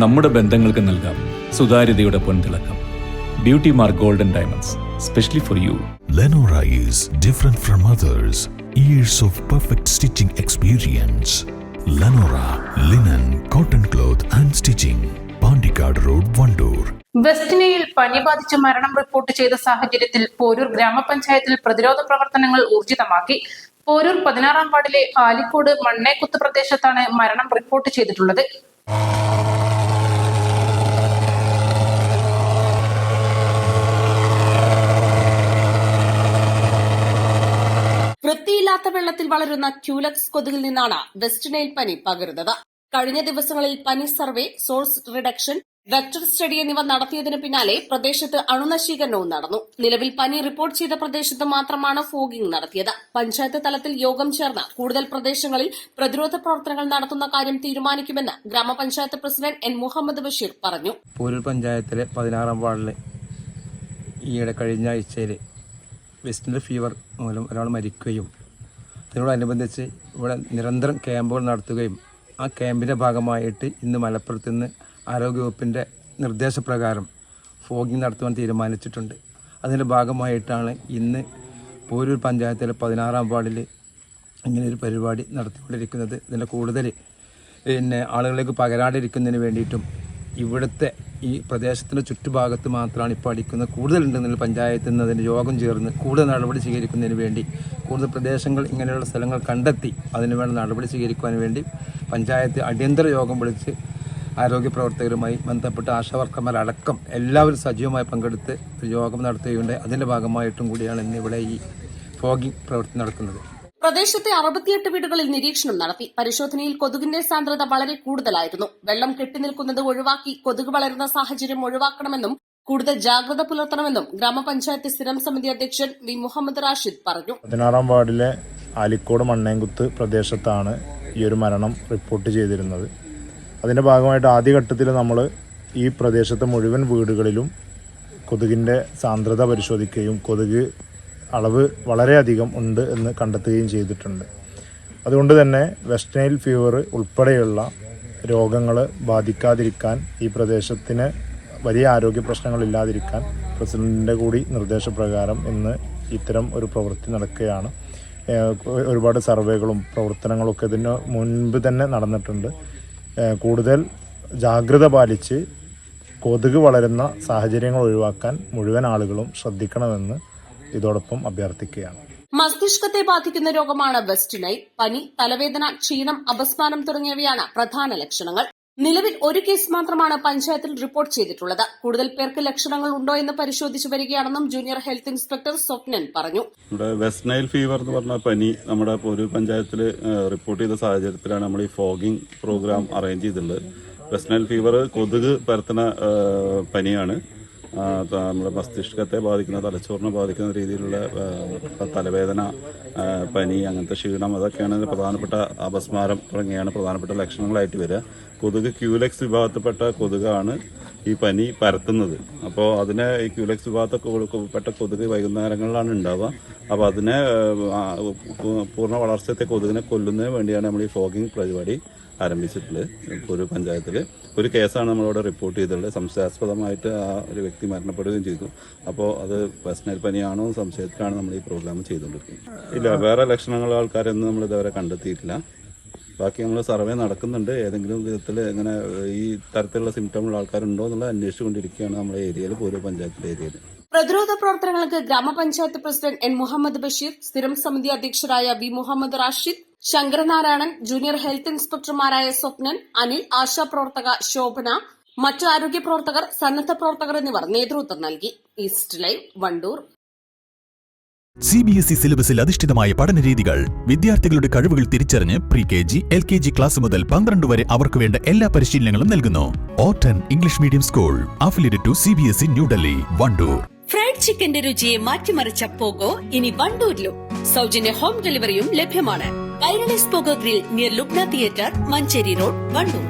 നമ്മുടെ ബന്ധങ്ങൾക്ക് നൽകാം സുതാര്യതയുടെ പൊൻതിളക്കം beauty mark golden diamonds specially for you Lenora is different from others. Years of perfect stitching experience. Lenora linen, cotton cloth and stitching. Pandikad Road, Vandoor. വെസ്റ്റിനയിൽ പനി ബാധിച്ച് മരണം report ചെയ്ത സാഹചര്യത്തിൽ പോരൂർ ഗ്രാമപഞ്ചായത്തിൽ പ്രതിരോധ പ്രവർത്തനങ്ങൾ ഊർജിതമാക്കി പോരൂർ പതിനാറാം വാർഡിലെ ആലിക്കോട് മണ്ണേക്കുത്ത് പ്രദേശത്താണ് മരണം റിപ്പോർട്ട് ചെയ്തിട്ടുള്ളത് വെള്ളത്തിൽ വളരുന്ന ക്യൂലക്സ് കൊതുകിൽ നിന്നാണ് വെസ്റ്റ് നൈൽ പനി പകരുന്നത്. കഴിഞ്ഞ ദിവസങ്ങളിൽ പനി survey source reduction vector study എന്നിവ നടത്തിയതിനു പിന്നാലെ പ്രദേശത്ത് അണുനശീകരണവും നടന്നു. നിലവിൽ പനി റിപ്പോർട്ട് ചെയ്ത പ്രദേശത്ത് മാത്രമാണ് ഫോഗിംഗ് നടത്തിയത്. പഞ്ചായത്ത് തലത്തിൽ യോഗം ചേർന്ന് കൂടുതൽ പ്രദേശങ്ങളിൽ പ്രതിരോധ പ്രവർത്തനങ്ങൾ നടത്തുന്ന കാര്യം തീരുമാനിക്കുമെന്ന് ഗ്രാമപഞ്ചായത്ത് പ്രസിഡന്റ് എൻ മുഹമ്മദ് ബഷീർ പറഞ്ഞു. പഞ്ചായത്തിലെ പതിനാറാം വാർഡിലെ ഈയിടെ കഴിഞ്ഞ ആഴ്ചയിൽ വെസ്റ്റിന്റെ ഫീവർ മൂലം ഒരാൾ മരിക്കുകയും അതിനോടനുബന്ധിച്ച് ഇവിടെ നിരന്തരം ക്യാമ്പുകൾ നടത്തുകയും ആ ക്യാമ്പിന്റെ ഭാഗമായിട്ട് ഇന്ന് മലപ്പുറത്ത് നിന്ന് ആരോഗ്യവകുപ്പിന്റെ നിർദ്ദേശപ്രകാരം ഫോഗിങ് നടത്തുവാൻ തീരുമാനിച്ചിട്ടുണ്ട്. അതിന്റെ ഭാഗമായിട്ടാണ് ഇന്ന് പോരൂർ പഞ്ചായത്തിലെ പതിനാറാം വാർഡിൽ ഇങ്ങനെയൊരു പരിപാടി നടത്തിക്കൊണ്ടിരിക്കുന്നത്. ഇതിന്റെ കൂടുതൽ പിന്നെ ആളുകളിലേക്ക് പകരാണ്ടിരിക്കുന്നതിന് വേണ്ടിയിട്ടും ഇവിടുത്തെ ഈ പ്രദേശത്തിന്റെ ചുറ്റുഭാഗത്ത് മാത്രമാണ് ഇപ്പോൾ അടിക്കുന്നത്. കൂടുതലുണ്ടെന്നുള്ള പഞ്ചായത്തിൽ നിന്ന് അതിന്റെ യോഗം ചേർന്ന് കൂടുതൽ നടപടി സ്വീകരിക്കുന്നതിന് വേണ്ടി കൂടുതൽ പ്രദേശങ്ങൾ ഇങ്ങനെയുള്ള സ്ഥലങ്ങൾ കണ്ടെത്തി അതിന് വേണ്ട നടപടി സ്വീകരിക്കുവാൻ വേണ്ടി പഞ്ചായത്ത് അടിയന്തര യോഗം വിളിച്ച് ആരോഗ്യ പ്രവർത്തകരുമായി ബന്ധപ്പെട്ട ആശാവർക്കന്മാരടക്കം എല്ലാവരും സജീവമായി പങ്കെടുത്ത് യോഗം നടത്തുകയുണ്ട് അതിന്റെ ഭാഗമായിട്ടും കൂടിയാണ് ഇന്ന് ഇവിടെ ഈ ഫോഗിംഗ് പ്രവൃത്തി നടക്കുന്നത്. പ്രദേശത്തെ അറുപത്തിയെട്ട് വീടുകളിൽ നിരീക്ഷണം നടത്തി. പരിശോധനയിൽ കൊതുകിന്റെ സാന്ദ്രത വളരെ കൂടുതലായിരുന്നു. വെള്ളം കെട്ടിനിൽക്കുന്നത് ഒഴിവാക്കി കൊതുക് വളരുന്ന സാഹചര്യം ഒഴിവാക്കണമെന്നും കൂടുതൽ ജാഗ്രത പുലർത്തണമെന്നും ഗ്രാമപഞ്ചായത്ത് സ്ഥിരം സമിതി അധ്യക്ഷൻ വി. മുഹമ്മദ് റാഷിദ് പറഞ്ഞു. പതിനാറാം വാർഡിലെ ആലിക്കോട് മണ്ണേങ്കുത്ത് പ്രദേശത്താണ് ഈ ഒരു മരണം റിപ്പോർട്ട് ചെയ്തിരുന്നത്. അതിന്റെ ഭാഗമായിട്ട് ആദ്യഘട്ടത്തിൽ നമ്മൾ ഈ പ്രദേശത്തെ മുഴുവൻ വീടുകളിലും കൊതുകിന്റെ സാന്ദ്രത പരിശോധിക്കുകയും കൊതുക് അളവ് വളരെയധികം ഉണ്ട് എന്ന് കണ്ടെത്തുകയും ചെയ്തിട്ടുണ്ട്. അതുകൊണ്ട് തന്നെ വെസ്റ്റ് നൈൽ ഫീവർ ഉൾപ്പെടെയുള്ള രോഗങ്ങൾ ബാധിക്കാതിരിക്കാൻ ഈ പ്രദേശത്തിന് വലിയ ആരോഗ്യ പ്രശ്നങ്ങളില്ലാതിരിക്കാൻ പ്രസിഡന്റിന്റെ കൂടി നിർദ്ദേശപ്രകാരം ഇന്ന് ഇത്തരം ഒരു പ്രവൃത്തി നടക്കുകയാണ്. ഒരുപാട് സർവേകളും പ്രവർത്തനങ്ങളൊക്കെ ഇതിന് മുൻപ് തന്നെ നടന്നിട്ടുണ്ട്. കൂടുതൽ ജാഗ്രത പാലിച്ച് കൊതുക് വളരുന്ന സാഹചര്യങ്ങൾ ഒഴിവാക്കാൻ മുഴുവൻ ആളുകളും ശ്രദ്ധിക്കണമെന്ന് ഇതോടൊപ്പം അഭ്യർത്ഥിക്കുകയാണ്. മസ്തിഷ്കത്തെ ബാധിക്കുന്ന രോഗമാണ് വെസ്റ്റ് നൈൽ പനി തലവേദന ക്ഷീണം അപസ്മാനം തുടങ്ങിയവയാണ് പ്രധാന ലക്ഷണങ്ങൾ. നിലവിൽ ഒരു കേസ് മാത്രമാണ് പഞ്ചായത്തിൽ റിപ്പോർട്ട് ചെയ്തിട്ടുള്ളത്. കൂടുതൽ പേർക്ക് ലക്ഷണങ്ങൾ ഉണ്ടോ എന്ന് പരിശോധിച്ചു വരികയാണെന്നും ജൂനിയർ ഹെൽത്ത് ഇൻസ്പെക്ടർ സ്വപ്നൻ പറഞ്ഞു. ഇവിടെ വെസ്റ്റ് നൈൽ ഫീവർ എന്ന് പറഞ്ഞ പനി നമ്മുടെ ഒരു പഞ്ചായത്തിൽ റിപ്പോർട്ട് ചെയ്ത സാഹചര്യത്തിലാണ് നമ്മൾ ഈ ഫോഗിംഗ് പ്രോഗ്രാം അറേഞ്ച് ചെയ്തിട്ടുള്ളത്. വെസ്റ്റ് നൈൽ ഫീവർ കൊതുക് പരത്തുന്ന പനിയാണ്. നമ്മുടെ മസ്തിഷ്കത്തെ ബാധിക്കുന്ന തലച്ചോറിനെ ബാധിക്കുന്ന രീതിയിലുള്ള തലവേദന പനി അങ്ങനത്തെ ക്ഷീണം അതൊക്കെയാണ് പ്രധാനപ്പെട്ട അപസ്മാരം തുടങ്ങിയാണ് പ്രധാനപ്പെട്ട ലക്ഷണങ്ങളായിട്ട് വരിക. കൊതുക് ക്യൂലെക്സ് വിഭാഗത്തിൽപ്പെട്ട കൊതുകാണ് ഈ പനി പരത്തുന്നത്. അപ്പോൾ അതിനെ ഈ ക്യൂലെക്സ് വിഭാഗത്തിൽപ്പെട്ട കൊതുക് വൈകുന്നേരങ്ങളിലാണ് ഉണ്ടാവുക അപ്പോൾ അതിനെ പൂർണ വളർച്ചത്തെ കൊതുകിനെ കൊല്ലുന്നതിന് വേണ്ടിയാണ് നമ്മൾ ഈ ഫോഗിങ് പരിപാടി ആരംഭിച്ചിട്ടുള്ളത്. ഒരു പഞ്ചായത്തിൽ ഒരു കേസാണ് നമ്മളിവിടെ റിപ്പോർട്ട് ചെയ്തിട്ടുള്ളത്. സംശയാസ്പദമായിട്ട് ആ ഒരു വ്യക്തി മരണപ്പെടുകയും ചെയ്തു. അപ്പോൾ അത് പേഴ്സണൽ പനിയാണോ സംശയത്തിലാണ് നമ്മൾ ഈ പ്രോഗ്രാം ചെയ്തുകൊണ്ടിരിക്കുന്നത്. ഇല്ല വേറെ ലക്ഷണങ്ങൾ ആൾക്കാരൊന്നും നമ്മൾ ഇതുവരെ കണ്ടെത്തിയിട്ടില്ല. ബാക്കി നമ്മൾ സർവേ നടക്കുന്നുണ്ട്. ഏതെങ്കിലും വിധത്തിൽ ഇങ്ങനെ ഈ തരത്തിലുള്ള സിംറ്റം ഉള്ള ആൾക്കാരുണ്ടോ എന്നുള്ളത് അന്വേഷിച്ചുകൊണ്ടിരിക്കുകയാണ് നമ്മുടെ ഏരിയയിൽ പൂർവ പഞ്ചായത്തിലെ ഏരിയയിൽ പ്രതിരോധ പ്രവർത്തനങ്ങൾക്ക് ഗ്രാമപഞ്ചായത്ത് പ്രസിഡന്റ് എൻ മുഹമ്മദ് ബഷീർ സ്ഥിരം സമിതി അധ്യക്ഷരായ V Muhammad Rashid Sankaranarayanan junior health ഇൻസ്പെക്ടർമാരായ Swapnan Anil ASHA പ്രവർത്തക ശോഭന മറ്റു ആരോഗ്യ പ്രവർത്തകർ സന്നദ്ധ പ്രവർത്തകർ എന്നിവർ നേതൃത്വം നൽകി. East Live Vandoor. C B S E സിലബസിൽ അധിഷ്ഠിതമായ പഠന രീതികൾ വിദ്യാർത്ഥികളുടെ കഴിവുകൾ തിരിച്ചറിഞ്ഞ് pre K G L K G class മുതൽ പന്ത്രണ്ട് വരെ അവർക്ക് വേണ്ട എല്ലാ പരിശീലനങ്ങളും നൽകുന്നു. ഓട്ടൻ English medium school affiliated to C B S E New Delhi Vandoor. Fried ചിക്കന്റെ രുചിയെ മാറ്റിമറിച്ച പോകോ ഇനി വണ്ടൂരിലും. സൗജന്യ ഹോം ഡെലിവറിയും ലഭ്യമാണ്. Spogo grill near Lubna theatre Manjeri road Vandoor.